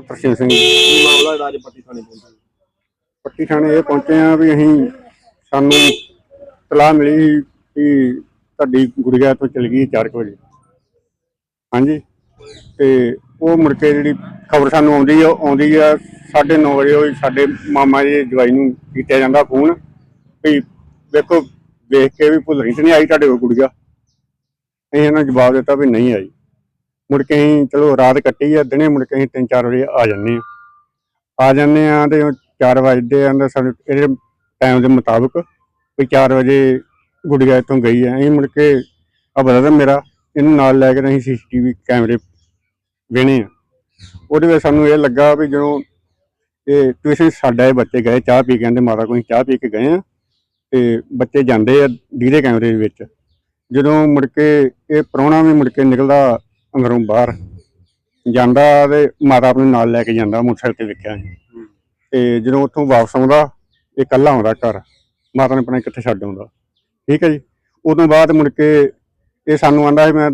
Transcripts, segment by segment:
ਤਰਸੇਮ ਸਿੰਘ ਕੀ ਮਾਮਲਾ ਜਿਹੜਾ ਅੱਜ ਪੱਟੀ ਥਾਣੇ ਪਹੁੰਚਿਆ। ਪੱਟੀ ਥਾਣੇ ਇਹ ਪਹੁੰਚੇ ਆ ਵੀ ਅਸੀਂ ਸਾਨੂੰ ਤਲਾਹ ਮਿਲੀ ਕਿ ਤੁਹਾਡੀ ਗੁੜੀਆ ਤੋਂ ਚਲ ਗਈ 4 ਵਜੇ। ਹਾਂਜੀ। ਤੇ ਉਹ ਮੁੜ ਕੇ ਜਿਹੜੀ ਖਬਰ ਸਾਨੂੰ ਆਉਂਦੀ ਆ ਆਉਂਦੀ ਆ 9:30 ਵਜੇ ਉਹ ਸਾਡੇ ਮਾਮਾ ਜੀ ਦੀ ਜਵਾਈ ਨੂੰ ਕੀਤਾ ਜਾਂਦਾ ਫੋਨ ਵੀ ਵੇਖੋ ਵੇਖ ਕੇ ਵੀ ਭੁੱਲ ਨਹੀਂ ਤੇ ਨਹੀਂ ਆਈ ਤੁਹਾਡੇ ਕੋਲ ਗੁੜੀਆ। ਅਸੀਂ ਇਹਨਾਂ ਨੂੰ ਜਵਾਬ ਦਿੱਤਾ ਵੀ ਨਹੀਂ ਆਈ। ਮੁੜ ਕੇ ਅਸੀਂ ਚਲੋ ਰਾਤ ਕੱਟੀ ਆ, ਦਿਨੇ ਮੁੜ ਕੇ ਅਸੀਂ 3-4 ਵਜੇ ਆ ਜਾਂਦੇ ਆ। ਆ ਜਾਂਦੇ ਆ ਤੇ 4 ਵਜੇ ਆਂਦਾ ਸਾਨੂੰ ਇਹਦੇ ਟਾਈਮ ਦੇ ਮੁਤਾਬਕ ਵੀ 4 ਵਜੇ ਗੁੜੀਆ ਇੱਥੋਂ ਗਈ ਹੈ ਅਸੀਂ ਮੁੜ ਕੇ ਆ ਬਰਦਰ ਮੇਰਾ, ਇਹਨੂੰ ਨਾਲ ਲੈ ਕੇ ਅਸੀਂ ਸੀਸੀਟੀਵੀ ਕੈਮਰੇ ਵੇਣੇ ਆ। ਉਹਦੇ ਵਿੱਚ ਸਾਨੂੰ ਇਹ ਲੱਗਾ ਵੀ ਜਦੋਂ ਇਹ ਟਿਊਸ਼ਨ ਸਾਡਾ ਇਹ ਬੱਚੇ ਗਏ, ਚਾਹ ਪੀ ਕੇ ਕਹਿੰਦੇ ਮਾਤਾ ਕੋਈ ਚਾਹ ਪੀ ਕੇ ਗਏ ਆ ਤੇ ਬੱਚੇ ਜਾਂਦੇ ਆ ਡੀਰੇ ਕੈਮਰੇ ਦੇ ਵਿੱਚ। ਜਦੋਂ ਮੁੜ ਕੇ ਇਹ ਪ੍ਰਾਹੁਣਾ ਵੀ ਮੁੜ ਕੇ ਨਿਕਲਦਾ ਅੰਦਰੋਂ ਬਾਹਰ ਜਾਂਦਾ ਤੇ ਮਾਤਾ ਆਪਣੇ ਨਾਲ ਲੈ ਕੇ ਜਾਂਦਾ ਮੋਟਰਸਾਈਕਲ ਤੇ ਵੇਖਿਆ। ਅਸੀਂ ਤੇ ਜਦੋਂ ਉੱਥੋਂ ਵਾਪਸ ਆਉਂਦਾ, ਇਹ ਇਕੱਲਾ ਆਉਂਦਾ ਘਰ। ਮਾਤਾ ਨੇ ਆਪਣੇ ਕਿੱਥੇ ਛੱਡ ਆਉਂਦਾ। ਠੀਕ ਹੈ ਜੀ? ਉਹ ਤੋਂ ਬਾਅਦ ਮੁੜ ਕੇ ਇਹ ਸਾਨੂੰ ਆਂਦਾ ਮੈਂ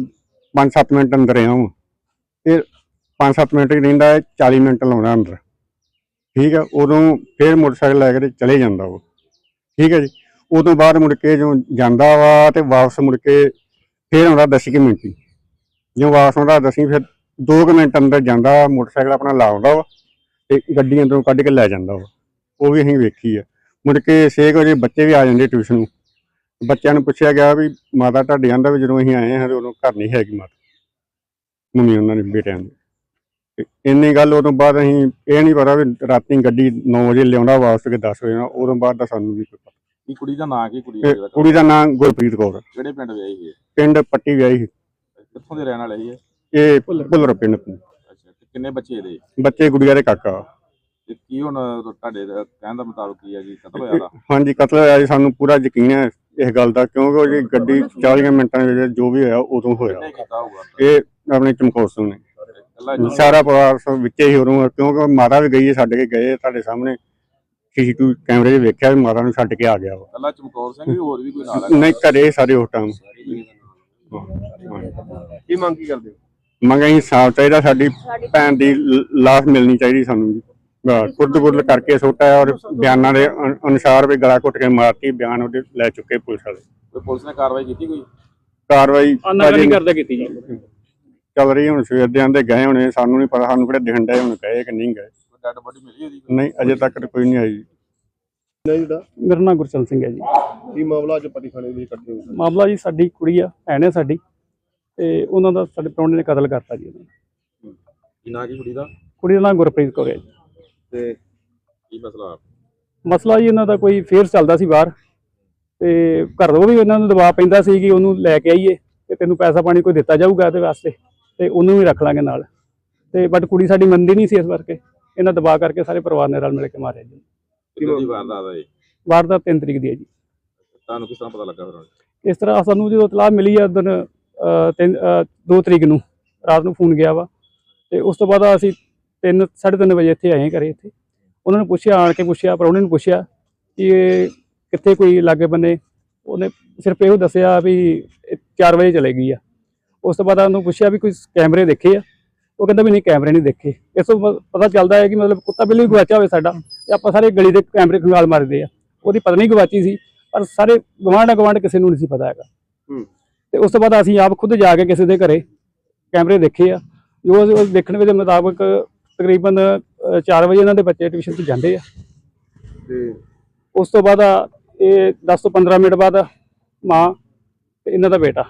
5-7 ਮਿੰਟ ਅੰਦਰ ਆਉਂ ਇਹ 5-7 ਮਿੰਟ ਹੀ ਰਹਿੰਦਾ ਹੈ 40 ਮਿੰਟ ਲਾਉਂਦਾ ਅੰਦਰ। ਠੀਕ ਹੈ? ਉਦੋਂ ਫੇਰ ਮੋਟਰਸਾਈਕਲ ਲੈ ਕੇ ਤੇ ਚਲੇ ਜਾਂਦਾ ਉਹ। ਠੀਕ ਹੈ ਜੀ? ਉਹ ਤੋਂ ਬਾਅਦ ਮੁੜ ਕੇ ਜਦੋਂ ਜਾਂਦਾ ਵਾ ਤੇ ਵਾਪਸ ਮੁੜ ਕੇ ਫੇਰ ਆਉਂਦਾ 10 ਕੁ ਮਿੰਟ ਹੀ। ਜਦੋਂ ਵਾਪਸ ਆਉਂਦਾ ਦਸੀਂ ਫਿਰ 2 ਮਿੰਟ ਅੰਦਰ ਜਾਂਦਾ ਮੋਟਰਸਾਈਕਲ ਆਪਣਾ ਲਾਉਂਦਾ ਵਾ ਤੇ ਗੱਡੀ ਅੰਦਰੋਂ ਕੱਢ ਕੇ ਲੈ ਜਾਂਦਾ ਵਾ। ਉਹ ਵੀ ਅਸੀਂ ਵੇਖੀ ਆ। ਮੁੜ ਕੇ 6 ਵਜੇ ਬੱਚੇ ਵੀ ਆ ਜਾਂਦੇ ਟਿਊਸ਼ਨ ਨੂੰ। ਬੱਚਿਆਂ ਨੂੰ ਪੁੱਛਿਆ ਗਿਆ ਵੀ ਮਾਤਾ ਤੁਹਾਡੇ ਆਂਦਾ ਵੀ ਜਦੋਂ ਅਸੀਂ ਆਏ ਹਾਂ ਤੇ ਉਦੋਂ ਘਰ ਨਹੀਂ ਹੈਗੀ ਮਾਤਾ। ਮੰਮੀ ਉਹਨਾਂ ਦੇ ਬੇਟਿਆਂ ਦੀ। ਇੰਨੀ ਗੱਲ ਉਦੋਂ ਬਾਅਦ ਅਸੀਂ ਇਹ ਨਹੀਂ ਪਤਾ ਵੀ ਰਾਤੀ ਗੱਡੀ 9 ਵਜੇ ਲਿਆਉਂਦਾ ਵਾਪਸ ਕੇ 10 ਵਜੇ ਨਾਲ ਉਦੋਂ ਬਾਅਦ ਦਾ ਸਾਨੂੰ ਨਹੀਂ ਪਤਾ। ਕੀ ਕੁੜੀ ਦਾ ਨਾਂ ਕੀ ਕੁੜੀ ਦਾ? ਕੁੜੀ ਦਾ ਨਾਮ ਗੁਰਪ੍ਰੀਤ ਕੌਰ। ਕਿਹੜੇ ਪਿੰਡ ਵਿਆਹੀ ਹੈ? ਪਿੰਡ ਪੱਟੀ ਵਿਆਹੀ ਸੀ। ਕਿੱਥੋਂ ਦੇ ਰਹਿਣ ਵਾਲੇ ਹੈ ਇਹ ਭੁੱਲਰ ਪਿੰਡ ਤੋਂ। ਅੱਛਾ ਤੇ ਕਿੰਨੇ ਬੱਚੇ ਇਹਦੇ? ਬੱਚੇ ਗੁੜੀਆ ਦੇ ਕਾਕਾ। ਤੇ ਕੀ ਹੁਣ ਤੁਹਾਡੇ ਦਾ ਕਹਿਣ ਦਾ ਮੁਤਾਬਕ ਕੀ ਹੈ ਜੀ ਕਤਲ ਹੋਇਆ ਦਾ ਹਾਂਜੀ ਕਤਲ ਹੋਇਆ ਜੀ ਸਾਨੂੰ ਪੂਰਾ ਯਕੀਨ ਹੈ ਇਸ ਗੱਲ ਦਾ ਕਿਉਂਕਿ ਉਹ ਜੀ ਗੱਡੀ 40 ਮਿੰਟਾਂ ਦੇ ਵਿੱਚ ਜੋ ਵੀ ਹੋਇਆ ਉਦੋਂ ਹੋਇਆ। ਕਿੰਨੇ ਕੀਤਾ ਹੋਊਗਾ? ਇਹ ਆਪਣੇ ਚਮਕੌਰ ਸਿੰਘ ਨੇ। ਸਾਰਾ ਪਰਿਵਾਰ ਸਭ ਵਿੱਚੇ ਹੀ ਉਦੋਂ ਕਿਉਂਕਿ ਮਾਤਾ ਵੀ ਗਈ ਹੈ ਛੱਡ ਕੇ ਗਏ ਤੁਹਾਡੇ ਸਾਹਮਣੇ। ਸੀਸੀਟੀਵੀ ਕੈਮਰੇ 'ਚ ਵੇਖਿਆ ਵੀ ਮਾਤਾ ਨੂੰ ਛੱਡ ਕੇ ਆ ਗਿਆ ਵਾ। ਕੱਲਾ ਚਮਕੌਰ ਸਿੰਘ ਵੀ ਹੋਰ ਵੀ ਕੋਈ ਨਾਲ ਹੈ ਨਹੀਂ ਘਰੇ ਸਾਰੇ ਉਸ ਟਾਈਮ ਕੀ ਮੰਗ ਕੀ ਕਰਦੇ ਹੋ? ਮੰਗ ਅਸੀਂ ਸਾਫ਼ ਚਾਹੀਦਾ ਸਾਡੀ ਭੈਣ ਦੀ ਲਾਸ਼ ਮਿਲਣੀ ਚਾਹੀਦੀ ਸਾਨੂੰ ਜੀ। ਕੁਰਦ ਕੁਰਦ ਕਰਕੇ ਸੁੱਟਿਆ ਔਰ ਬਿਆਨਾਂ ਦੇ ਅਨ- ਅਨੁਸਾਰ ਵੀ ਗਲਾ ਘੁੱਟ ਕੇ ਮਾਰਤੀ ਬਿਆਨ ਉਹਦੇ ਲੈ ਚੁੱਕੇ ਪੁਲਿਸ ਵਾਲੇ। ਕੋਈ ਪੁਲਿਸ ਨੇ ਕਾਰਵਾਈ ਕੀਤੀ ਕੋਈ? ਕਾਰਵਾਈ ਅਜੇ ਕਰਦਾ ਕੀਤੀ ਜਾਊਗੀ ਚੱਲ ਰਹੀ ਹੁਣ ਸਵੇਰ ਦੇ ਆਂਦੇ ਗਏ ਹੋਣੇ ਸਾਨੂੰ ਨਹੀਂ ਪਤਾ ਸਾਨੂੰ ਕਿਹੜੇ ਦਿਖਣ ਡਏ ਹੁਣ ਗਏ ਕਿ ਨਹੀਂ ਗਏ। ਡੈਡ ਬੋਡੀ ਮਿਲੀ ਉਹਦੀ ਨਹੀਂ ਅਜੇ ਤੱਕ ਤਾਂ ਕੋਈ ਨਹੀਂ ਆਈ। ਨਹੀਂ ਜਿਹੜਾ? ਮੇਰਾ ਨਾਮ ਗੁਰਚਰਨ ਸਿੰਘ ਹੈ ਜੀ। ਕੀ ਮਾਮਲਾ ਅੱਜ ਪੱਟੀ ਥਾਣੇ ਦੇ ਇਕੱਠੇ ਹੋਏ? ਮਾਮਲਾ ਜੀ ਸਾਡੀ ਕੁੜੀ ਆ ਭੈਣ ਹੈ ਸਾਡੀ। ਤੇ ਉਹਨਾਂ ਦਾ ਸਾਡੇ ਪ੍ਰਾਹੁਣੇ ਨੇ ਕਤਲ ਕਰਤਾ ਜੀ ਉਹਨਾਂ ਨੂੰ। ਕੀ ਨਾਂ ਕੀ ਕੁੜੀ ਦਾ? ਕੁੜੀ ਦਾ ਨਾਮ ਗੁਰਪ੍ਰੀਤ ਕੌਰ ਹੈ ਜੀ। ਤੇ ਕੀ ਮਸਲਾ? ਮਸਲਾ ਜੀ ਇਹਨਾਂ ਦਾ ਕੋਈ ਫੇਰ ਚੱਲਦਾ ਸੀ ਬਾਹਰ। ਤੇ ਘਰ ਤੋਂ ਵੀ ਇਹਨਾਂ ਨੂੰ ਦਬਾਅ ਪੈਂਦਾ ਸੀ ਕਿ ਉਹਨੂੰ ਲੈ ਕੇ ਆਈਏ ਤੇ ਤੈਨੂੰ ਪੈਸਾ ਪਾਣੀ ਕੋਈ ਦਿੱਤਾ ਜਾਊਗਾ ਇਹਦੇ ਵਾਸਤੇ ਤੇ ਉਹਨੂੰ ਵੀ ਰੱਖ ਲਾਂਗੇ ਨਾਲ। ਤੇ ਬਟ ਕੁੜੀ ਸਾਡੀ ਮੰਨਦੀ ਨਹੀਂ ਸੀ ਇਸ ਕਰਕੇ। ਇਹਨਾਂ ਦਬਾਅ ਕਰਕੇ ਸਾਰੇ ਪਰਿਵਾਰ ਨੇ ਰਲ ਮਿਲ ਕੇ ਮਾਰਿਆ ਜੀ। ਕਿਹਦੀ ਵਾਰਦਾਤ ਹੈ ਵਾਰਦਾਤ 3 ਤਰੀਕ ਦੀ ਹੈ ਜੀ। ਤੁਹਾਨੂੰ ਕਿਸ ਤਰ੍ਹਾਂ ਪਤਾ ਲੱਗਾ ਫਿਰ? ਇਸ ਤਰ੍ਹਾਂ ਸਾਨੂੰ ਜਦੋਂ ਇਤਲਾਹ ਮਿਲੀ ਆ ਦਿਨ ਅਹ, ਤਿੰਨ 2 ਤਰੀਕ ਨੂੰ ਰਾਤ ਨੂੰ ਫੋਨ ਗਿਆ ਵਾ। ਤੇ ਉਸ ਤੋਂ ਬਾਅਦ ਅਸੀਂ 3 3:30 ਵਜੇ ਇੱਥੇ ਆਏ ਘਰੇ ਇੱਥੇ। ਉਹਨਾਂ ਨੂੰ ਪੁੱਛਿਆ ਆਣ ਕੇ ਪੁੱਛਿਆ ਪ੍ਰਾਹੁਣੇ ਨੂੰ ਪੁੱਛਿਆ ਕਿ ਇਹ ਕਿੱਥੇ ਕੋਈ ਲਾਗੇ ਬੰਨੇ। ਉਹਨੇ ਸਿਰਫ ਇਹੋ ਦੱਸਿਆ ਵੀ 4 ਵਜੇ ਚਲੇ ਗਈ ਆ। ਉਸ ਤੋਂ ਬਾਅਦ ਉਹਨੂੰ ਪੁੱਛਿਆ ਵੀ ਕੋਈ ਕੈਮਰੇ ਦੇਖੇ ਆ? ਉਹ ਕਹਿੰਦਾ ਵੀ ਨਹੀਂ ਕੈਮਰੇ ਨਹੀਂ ਦੇਖੇ। ਇਸ ਤੋਂ ਪਤਾ ਚੱਲਦਾ ਹੈ ਕਿ ਮਤਲਬ ਕੁੱਤਾ ਬਿੱਲੀ ਵੀ ਗਵਾਚਿਆ ਹੋਵੇ ਸਾਡਾ ਤੇ ਆਪਾਂ ਸਾਰੇ ਗਲੀ ਦੇ ਕੈਮਰੇ ਖੰਗਾਲ ਮਾਰਦੇ ਆ। ਉਹਦੀ ਪਤਨੀ ਗਵਾਚੀ ਸੀ ਪਰ ਸਾਰੇ ਗਵਾਂਢ ਗਵਾਂਢ ਕਿਸੇ ਨੂੰ ਨਹੀਂ ਸੀ ਪਤਾ ਹੈਗਾ। ਹੂੰ। ਤੇ ਉਸ ਤੋਂ ਬਾਅਦ ਅਸੀਂ ਆਪ ਖੁਦ ਜਾ ਕੇ ਕਿਸੇ ਦੇ ਘਰੇ ਕੈਮਰੇ ਦੇਖੇ ਆ। ਜੋ ਦੇਖਣ ਦੇ ਮੁਤਾਬਕ ਤਕਰੀਬਨ 4 ਵਜੇ ਇਹਨਾਂ ਦੇ ਬੱਚੇ ਟਿਊਸ਼ਨ ਤੇ ਜਾਂਦੇ ਆ। ਤੇ ਉਸ ਤੋਂ ਬਾਅਦ ਇਹ 10 ਤੋਂ 15 ਮਿੰਟ ਬਾਅਦ ਮਾਂ ਤੇ ਇਹਨਾਂ ਦਾ ਬੇਟਾ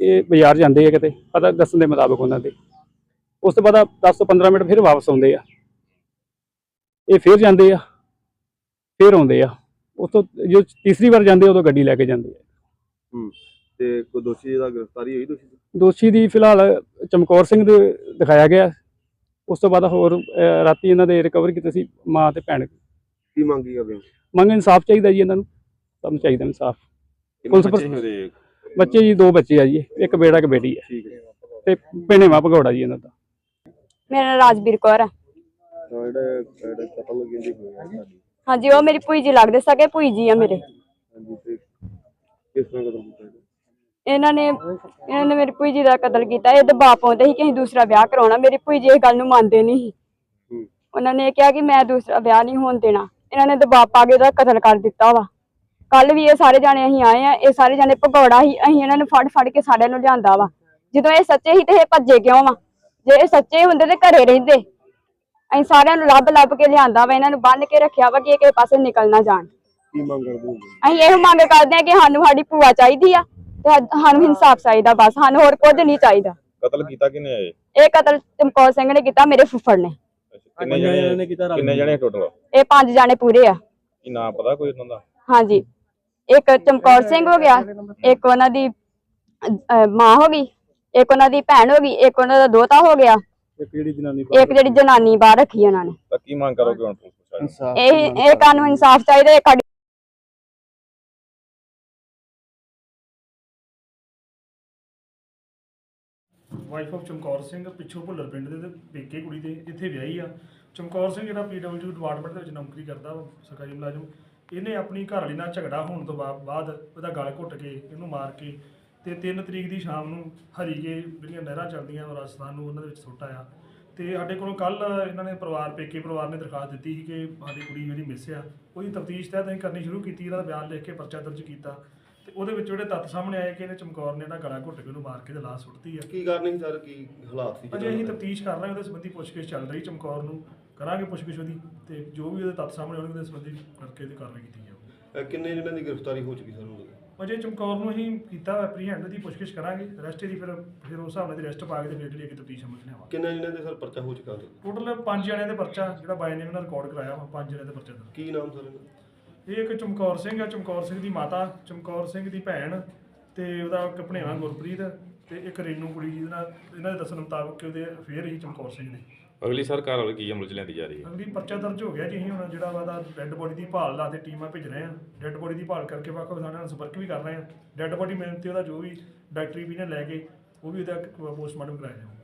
ਇਹ ਬਾਜ਼ਾਰ ਜਾਂਦੇ ਆ ਕਿਤੇ ਪਤਾ ਦੱਸਣ ਦੇ ਮੁਤਾਬਕ ਉਹਨਾਂ ਦੇ। ਉਸ ਤੋਂ ਬਾਅਦ 10 ਤੋਂ 15 ਮਿੰਟ ਫਿਰ ਵਾਪਸ ਆਉਂਦੇ ਆ। ਇਹ ਫਿਰ ਜਾਂਦੇ ਆ ਫਿਰ ਆਉਂਦੇ ਆ। ਉਸ ਤੋਂ ਜੋ ਤੀਸਰੀ ਵਾਰ ਜਾਂਦੇ ਉਦੋਂ ਗੱਡੀ ਲੈ ਕੇ ਜਾਂਦੇ ਆ। ਤੇ ਕੋਈ ਦੋਸ਼ੀ ਦਾ ਗ੍ਰਿਫਤਾਰੀ ਹੋਈ ਦੋਸ਼ੀ ਦੀ? ਦੋਸ਼ੀ ਦੀ ਫਿਲਹਾਲ ਚਮਕੌਰ ਸਿੰਘ ਦੇ ਦਿਖਾਇਆ ਗਿਆ। ਉਸ ਤੋਂ ਬਾਅਦ ਹੋਰ ਅਹ, ਰਾਤੀ ਇਹਨਾਂ ਦੇ ਰਿਕਵਰ ਕੀਤੇ ਸੀ ਮਾਂ ਤੇ ਭੈਣ। ਕੀ ਮੰਗ ਕਰਦੇ ਹੋ? ਮੰਗ ਇਨਸਾਫ ਚਾਹੀਦਾ ਜੀ ਇਹਨਾਂ ਨੂੰ। ਸਭ ਨੂੰ ਚਾਹੀਦਾ ਇਨਸਾਫ। ਪੁਲਿਸ ਬੱਚੇ? ਬੱਚੇ ਜੀ ਦੋ ਬੱਚੇ ਆ ਜੀ। ਇੱਕ ਬੇੜਾ ਇੱਕ ਬੇਟੀ ਹੈ ਠੀਕ ਹੈ। ਤੇ ਭਿੰਨੇਵਾ ਭਗੌੜਾ ਜੀ ਇਹਨਾਂ ਦਾ। ਮੇਰਾ ਨਾਂ ਰਾਜਵੀਰ ਕੌਰ ਹੈ ਤਾਂ ਜਿਹੜਾ ਜਿਹੜਾ ਕਤਲ ਕਹਿੰਦੀ ਹੋਇਆ ਸਾਡੀ। ਹਾਂਜੀ ਉਹ ਮੇਰੀ ਭੂਈ ਜੀ ਲੱਗਦੇ ਸਕੇ ਭੂਈ ਜੀ ਆ ਮੇਰੇ। ਹਾਂਜੀ ਤੇ ਕਿਸ ਤਰ੍ਹਾਂ ਕਤਲ ਕੀਤਾ ਇਹਦਾ? ਇਹਨਾਂ ਨੇ ਇਹਨਾਂ ਨੇ ਮੇਰੀ ਭੂਈ ਜੀ ਦਾ ਕਤਲ ਕੀਤਾ। ਇਹ ਦਬਾਅ ਪਾਉਂਦੇ ਸੀ ਕਿ ਅਸੀਂ ਦੂਸਰਾ ਵਿਆਹ ਕਰਾਉਣਾ। ਮੇਰੀ ਭੂਈ ਜੀ ਇਹ ਗੱਲ ਨੂੰ ਮੰਨਦੇ ਨਹੀਂ ਸੀ। ਉਹਨਾਂ ਨੇ ਕਿਹਾ ਕਿ ਮੈਂ ਦੂਸਰਾ ਵਿਆਹ ਨਹੀਂ ਹੋਣ ਦੇਣਾ। ਇਹਨਾਂ ਨੇ ਦਬਾਅ ਪਾ ਕੇ ਉਹਦਾ ਕਤਲ ਕਰ ਦਿੱਤਾ ਵਾ। ਕੱਲ ਵੀ ਇਹ ਸਾਰੇ ਜਾਣੇ ਅਸੀਂ ਆਏ ਆ। ਇਹ ਸਾਰੇ ਜਾਣੇ ਭਗੌੜਾ ਹੀ ਅਸੀਂ ਇਹਨਾਂ ਨੂੰ ਫੜ ਫੜ ਕੇ ਸਾਰਿਆਂ ਨੂੰ ਲਿਆਂਦਾ ਵਾ। ਜਦੋਂ ਇਹ ਸੱਚੇ ਹੀ ਤੇ ਇਹ ਭੱਜੇ ਕਿਉਂ ਵਾ? ਜੇ ਇਹ ਸੱਚੇ ਹੁੰਦੇ ਤੇ ਘਰੇ ਰਹਿੰਦੇ। ਅਸੀਂ ਸਾਰਿਆਂ ਨੂੰ ਲੱਭ ਲੱਭ ਕੇ ਲਿਆਂਦਾ ਵਾ ਇਹਨਾਂ ਨੂੰ ਬੰਨ ਕੇ ਰੱਖਿਆ ਵਾ ਕਿ ਇਹ ਕਿਸੇ ਪਾਸੇ ਨਿਕਲ ਨਾ ਜਾਣ। ਕੀ ਮੰਗ ਕਰਦੇ ਹੋ ਅਸੀਂ ਇਹ ਮੰਗ ਕਰਦੇ ਹਾਂ ਕਿ ਸਾਨੂੰ ਸਾਡੀ ਭੂਆ ਚਾਹੀਦੀ ਆ ਤੇ ਸਾਨੂੰ ਇਨਸਾਫ ਚਾਹੀਦਾ ਬਸ ਸਾਨੂੰ ਹੋਰ ਕੁਝ ਨਹੀਂ ਚਾਹੀਦਾ। ਕਤਲ ਕੀਤਾ ਕਿਨੇ ਆਏ ਇਹ? ਕਤਲ ਚਮਕੌਰ ਸਿੰਘ ਨੇ ਕੀਤਾ ਮੇਰੇ ਫੁੱਫੜ ਨੇ। ਕਿੰਨੇ ਜਣੇ ਕਿੰਨੇ ਜਣੇ ਟੋਟਲ ਇਹ ਪੰਜ ਜਾਣੇ ਪੂਰੇ ਆ। ਕੀ ਨਾਮ ਪਤਾ ਕੋਈ ਉਹਨਾਂ ਦਾ? ਹਾਂਜੀ। ਇੱਕ ਚਮਕੌਰ ਸਿੰਘ ਹੋ ਗਿਆ ਇੱਕ ਉਹਨਾਂ ਦੀ ਮਾਂ ਹੋ ਗਈ ਇੱਕ ਉਹਨਾਂ ਦੀ ਭੈਣ ਹੋ ਗਈ ਇੱਕ ਉਹਨਾਂ ਦਾ ਦੋਤਾ ਹੋ ਗਿਆ। ਇਹ ਕਿਹੜੀ ਜਨਾਨੀ ਇੱਕ ਜਿਹੜੀ ਜਨਾਨੀ ਬਾਹਰ ਰੱਖੀ ਉਹਨਾਂ ਨੇ। ਤਾਂ ਕੀ ਮੰਗ ਕਰੋਗੇ ਹੁਣ ਪੁਲਿਸ ਪ੍ਰਸ਼ਾਸਨ? ਇਹ ਇਹ ਕਾਨੂੰਨ ਇਨਸਾਫ ਚਾਹੀਦਾ ਇਹ ਸਾਡੀ ਵਾਈਫ ਆਫ ਚਮਕੌਰ ਸਿੰਘ ਪਿੱਛੋਂ ਭੁੱਲਰ ਪਿੰਡ ਦੇ ਤੇ ਪੇਕੇ ਕੁੜੀ ਦੇ ਇੱਥੇ ਵਿਆਹੀ ਆ। ਚਮਕੌਰ ਸਿੰਘ ਜਿਹੜਾ ਪੀਡਬਲਯੂ ਡਿਪਾਰਟਮੈਂਟ ਦੇ ਵਿੱਚ ਨੌਕਰੀ ਕਰਦਾ ਵਾ, ਸਰਕਾਰੀ ਮੁਲਾਜ਼ਮ। ਇਹਨੇ ਆਪਣੀ ਘਰਵਾਲੀ ਨਾਲ ਝਗੜਾ ਹੋਣ ਤੋਂ ਬਾ- ਬਾਅਦ ਉਹਦਾ ਗਲ ਘੁੱਟ ਕੇ ਇਹਨੂੰ ਮਾਰ ਕੇ ਤੇ 3 ਤਰੀਕ ਦੀ ਸ਼ਾਮ ਨੂੰ ਹਰੀਕੇ ਜਿਹੜੀਆਂ ਨਹਿਰਾਂ ਚੱਲਦੀਆਂ ਰਾਜਸਥਾਨ ਨੂੰ ਉਹਨਾਂ ਦੇ ਵਿੱਚ ਸੁੱਟ ਆਇਆ ਤੇ ਸਾਡੇ ਕੋਲੋਂ ਕੱਲ ਇਹਨਾਂ ਨੇ ਪਰਿਵਾਰ ਪੇਕੇ ਪਰਿਵਾਰ ਨੇ ਦਰਖਾਸਤ ਦਿੱਤੀ ਸੀ ਕਿ ਸਾਡੀ ਕੁੜੀ ਜਿਹੜੀ ਮਿਸ ਆ ਉਹਦੀ ਤਫਤੀਸ਼ ਤਹਿਤ ਅਸੀਂ ਕਰਨੀ ਸ਼ੁਰੂ ਕੀਤੀ ਇਹਦਾ ਬਿਆਨ ਲਿਖ ਕੇ ਪਰਚਾ ਦਰਜ ਕੀਤਾ। ਤੇ ਉਹਦੇ ਵਿੱਚ ਜਿਹੜੇ ਤੱਥ ਸਾਹਮਣੇ ਆਏ ਕਿ ਇਹਨੇ ਚਮਕੌਰ ਨੇ ਇਹਦਾ ਗਲਾ ਘੁੱਟ ਕੇ ਉਹਨੂੰ ਮਾਰ ਕੇ ਤੇ ਲਾਸ਼ ਸੁੱਟਤੀ ਆ। ਕੀ ਕਾਰਨ ਸੀ ਸਰ? ਕੀ ਹਾਲਾਤ ਸੀ? ਅਜੇ ਅਸੀਂ ਤਫਤੀਸ਼ ਕਰ ਰਹੇ ਹਾਂ ਉਹਦੇ ਸੰਬੰਧੀ ਪੁੱਛਗਿੱਛ ਚੱਲ ਰਹੀ ਚਮਕੌਰ ਨੂੰ। ਕਰਾਂਗੇ ਪੁੱਛਗਿੱਛ ਉਹਦੀ ਤੇ ਜੋ ਵੀ ਉਹਦੇ ਤੱਥ ਸਾਹਮਣੇ ਆਉਣਗੇ ਉਹਦੇ ਸੰਬੰਧੀ ਕਰਕੇ ਇਹਦੀ ਕਾਰਵਾਈ ਕੀਤੀ ਜਾਊਗੀ। ਅਹ ਕਿੰਨੇ ਜਿਹਨਾਂ ਦੀ ਗ੍ਰਿਫਤਾਰੀ ਹੋ ਚੁੱਕੀ ਸਰ ਹੁਣ? ਤੱਕ? ਅਜੇ ਚਮਕੌਰ ਨੂੰ ਅਸੀਂ ਕੀਤਾ ਐਪਰੀਹੈਂਡ ਦੀ ਪੁੱਛਗਿੱਛ ਕਰਾਂਗੇ। ਰੈਸਟ ਦੀ ਫਿਰ ਫਿਰ ਉਸ ਹਿਸਾਬ ਨਾਲ ਦੀ ਰੈਸਟ ਪਾ ਕੇ ਤੇ ਫਿਰ ਜਿਹੜੀ ਅੱਗੇ ਤਫਤੀਸ਼ ਅਮਲ ਚ ਲਿਆਵਾਂਗੇ ਕਿੰਨੇ ਜਿਹਨਾਂ ਦੇ ਸਰ ਪਰਚਾ ਹੋ ਚੁੱਕਾ ਸਰ ਟੋਟਲ ਪੰਜ ਜਣਿਆਂ ਦੇ ਪਰਚਾ ਜਿਹੜਾ ਬਾਈ ਨੇ ਉਹਨਾਂ ਰਿਕਾਰਡ ਕਰਾਇਆ ਵਾ ਪੰਜ ਜਣਿਆਂ ਦੇ ਪਰਚਾ ਦਰਜ ਕੀ ਨਾਮ ਸਰ ਇਹਨਾਂ ਦਾ? ਇਹ ਇੱਕ ਚਮਕੌਰ ਸਿੰਘ ਆ ਚਮਕੌਰ ਸਿੰਘ ਦੀ ਮਾਤਾ ਚਮਕੌਰ ਸਿੰਘ ਦੀ ਭੈਣ ਤੇ ਉਹਦਾ ਇੱਕ ਭਣੇਵਾ ਗੁਰਪ੍ਰੀਤ। ਤੇ ਇੱਕ ਰੇਨੂ ਕੁੜੀ ਜਿਹਦੇ ਨਾਲ ਇਹਨਾਂ ਦੇ ਦੱਸਣ ਮੁਤਾਬਕ ਕਿ ਉਹਦੇ ਅਫੇਅਰ ਹੀ ਚਮਕੌਰ ਸਿੰਘ ਦੇ ਅਗਲੀ ਸਰਕਾਰ ਵੱਲ ਕੀ ਅਮਲ ਚ ਲੈਂਦੀ ਜਾ ਰਹੀ ਹੈ? ਅਗਲੀ ਪਰਚਾ ਦਰਜ ਹੋ ਗਿਆ ਜੀ ਅਸੀਂ ਹੁਣ ਜਿਹੜਾ ਵਾ ਦਾ ਡੈੱਡ ਬੋਡੀ ਦੀ ਭਾਲ ਲਾ ਤੇ ਟੀਮਾਂ ਭੇਜ ਰਹੇ ਆ ਡੈੱਡ ਬੋਡੀ ਦੀ ਭਾਲ ਕਰਕੇ ਵੱਖ ਵੱਖ ਥਾਣਿਆਂ ਨਾਲ ਸੰਪਰਕ ਵੀ ਕਰ ਰਹੇ ਆ ਡੈੱਡ ਬੋਡੀ ਮਿਲਣ ਤੇ ਉਹਦਾ ਜੋ ਵੀ ਡਾਕਟਰੀ ਵੀ ਨੇ ਲੈ ਕੇ ਉਹ ਵੀ ਉਹਦਾ ਪੋਸਟਮਾਰਟਮ ਕਰਾਇਆ ਜਾਊਗਾ।